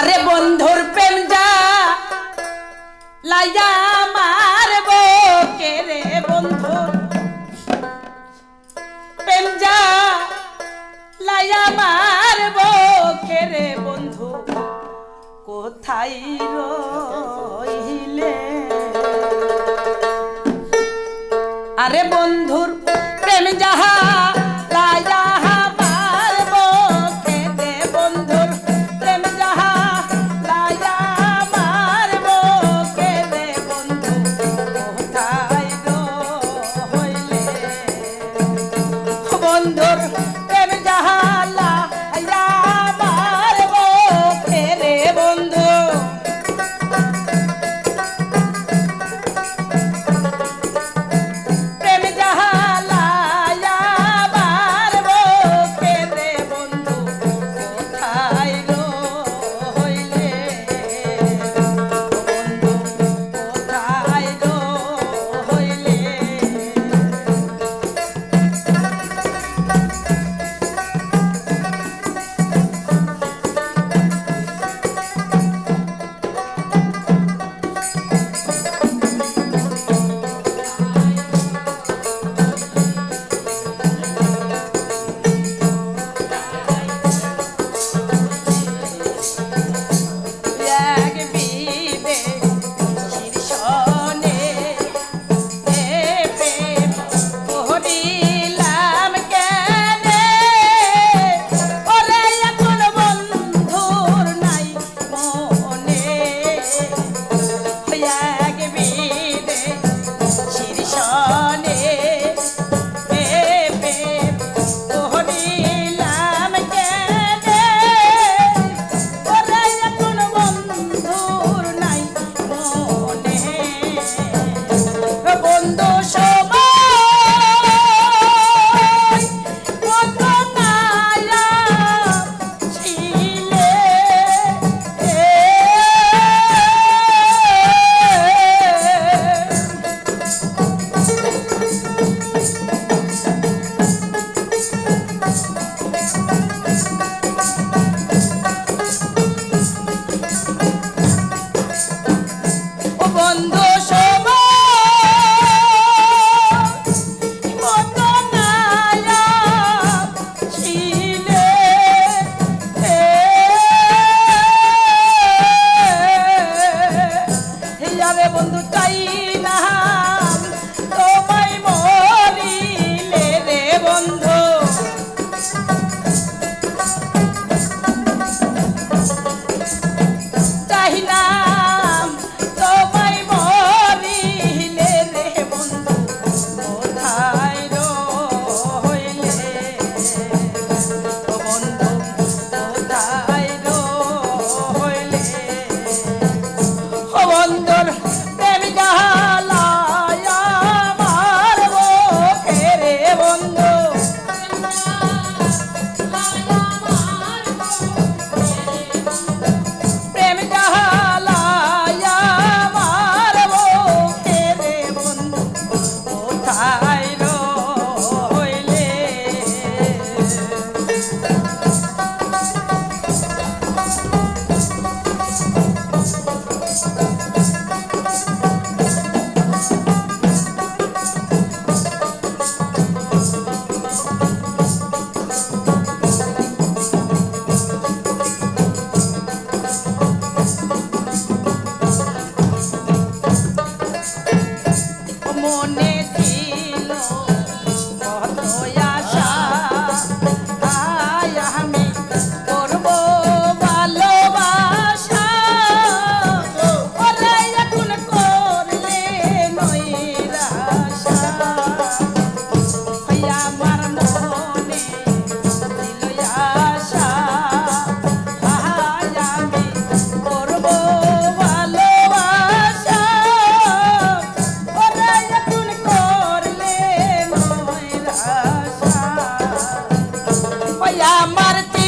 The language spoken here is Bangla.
আরে বন্ধুর প্রেম যা, লাইয়া মারব কে রে বন্ধু। প্রেম যা, লাইয়া মারব কে রে বন্ধু। কোথায় রইলে? আরে বন্ধুর মনে ছিল I'm amarte